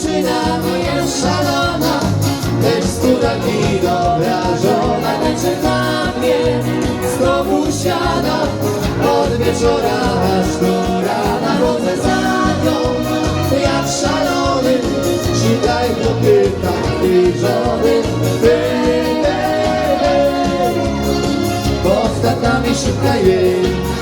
dziewczyna jest szalona. Lecz skóra mi dobra żona Tańczy na mnie. Znowu siada Od wieczora aż do rana. Chodzę za nią Jak szalony. Szukaj chłopyka i żony. Hej, hej, hej Pod jej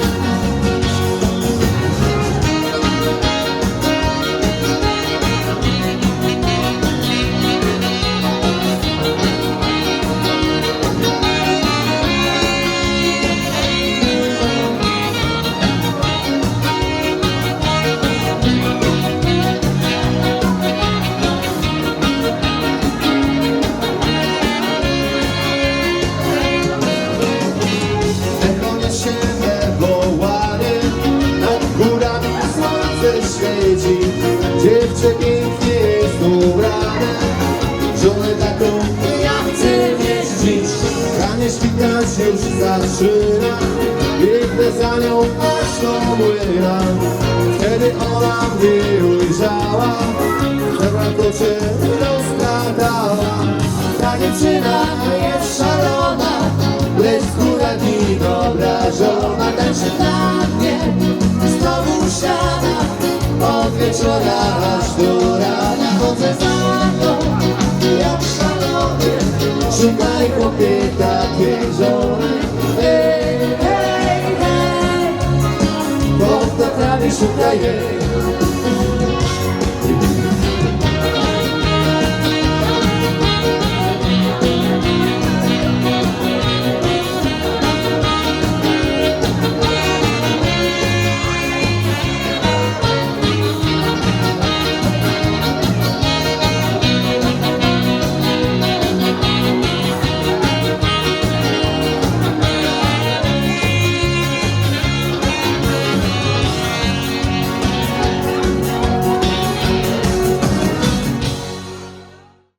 Dziewczę pięknie jest ubrane. Żonę taką ja chcę mieścić Ranie świtać już zaczyna. Biegnę za nią aż do młyna Wtedy ona mnie ujrzała. Dobra to cię rozkradała. Ta dziewczyna jest szalona. Lecz skóra mi dobra żona. Tańczy na mnie Znowu siada. Od wieczora do rana Chodzę za nią Jak szalony Szukaj chłopie takiej żony Hej, hej, hej Pod tatrami szukaj jej